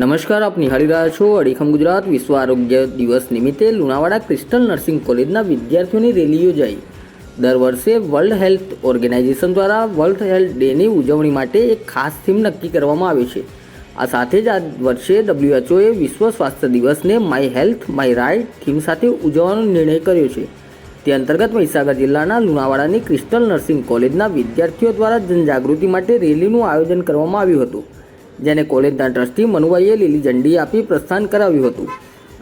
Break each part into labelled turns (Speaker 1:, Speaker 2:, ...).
Speaker 1: નમસ્કાર, આપ નિહાળી રહ્યા છો અડીખમ ગુજરાત વિશ્વ આરોગ્ય દિવસ નિમિત્તે લુણાવાડા ક્રિસ્ટલ નર્સિંગ કોલેજના વિદ્યાર્થીઓની રેલી યોજાઈ. દર વર્ષે વર્લ્ડ હેલ્થ ઓર્ગેનાઇઝેશન દ્વારા વર્લ્ડ હેલ્થ ડેની ઉજવણી માટે એક ખાસ થીમ નક્કી કરવામાં આવે છે. આ સાથે જ આ વર્ષે ડબ્લ્યુએચઓએ વિશ્વ સ્વાસ્થ્ય દિવસને my health, my right theme સાથે ઉજવવાનો નિર્ણય કર્યો છે. તે અંતર્ગત મહીસાગર જિલ્લાના લુણાવાડાની ક્રિસ્ટલ નર્સિંગ કોલેજના વિદ્યાર્થીઓ દ્વારા જનજાગૃતિ માટે રેલીનું આયોજન કરવામાં આવ્યું હતું. જેને કોલેજના ટ્રસ્ટી મનુભાઈએ લીલી ઝંડી આપી પ્રસ્થાન કરાવ્યું હતું.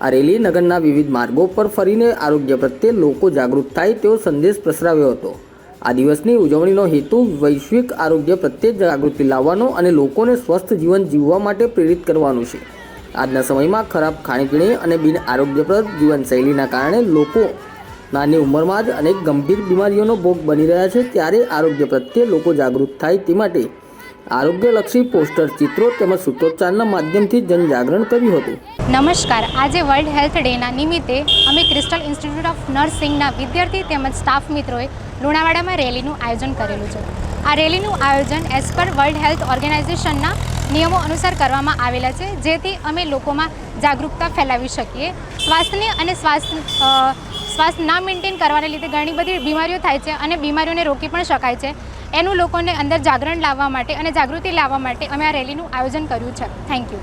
Speaker 1: આ રેલી નગરના વિવિધ માર્ગો પર ફરીને આરોગ્ય પ્રત્યે લોકો જાગૃત થાય તેવો સંદેશ પ્રસરાવ્યો હતો. આ દિવસની ઉજવણીનો હેતુ વૈશ્વિક આરોગ્ય પ્રત્યે જાગૃતિ લાવવાનો અને લોકોને સ્વસ્થ જીવન જીવવા માટે પ્રેરિત કરવાનું છે. આજના સમયમાં ખરાબ ખાણીપીણી અને બિન આરોગ્યપ્રદ જીવનશૈલીના કારણે લોકો નાની ઉંમરમાં જ અનેક ગંભીર બીમારીઓનો ભોગ બની રહ્યા છે. ત્યારે આરોગ્ય પ્રત્યે લોકો જાગૃત થાય તે માટે આરોગ્યલક્ષી પોસ્ટર, ચિત્રો તેમજ સૂત્રોચ્ચારના માધ્યમથી જનજાગરણ કર્યું હતું.
Speaker 2: નમસ્કાર. આજે વર્લ્ડ હેલ્થ ડેના નિમિત્તે અમે ક્રિસ્ટલ ઇન્સ્ટિટ્યૂટ ઓફ નર્સિંગના વિદ્યાર્થી તેમજ સ્ટાફ મિત્રોએ લુણાવાડામાં રેલીનું આયોજન કરેલું છે. આ રેલીનું આયોજન એઝ પર વર્લ્ડ હેલ્થ ઓર્ગેનાઇઝેશનના નિયમો અનુસાર કરવામાં આવેલા છે, જેથી અમે લોકોમાં જાગૃતતા ફેલાવી શકીએ. સ્વાસ્થ્યની અને સ્વાસ્થ્ય શ્વાસ ના મેન્ટેન કરવાને લીધે ઘણી બધી બીમારીઓ થાય છે અને બીમારીઓને રોકી પણ શકાય છે. એનું લોકોને અંદર જાગરણ લાવવા માટે અને જાગૃતિ લાવવા માટે અમે આ રેલીનું આયોજન કર્યું છે. Thank you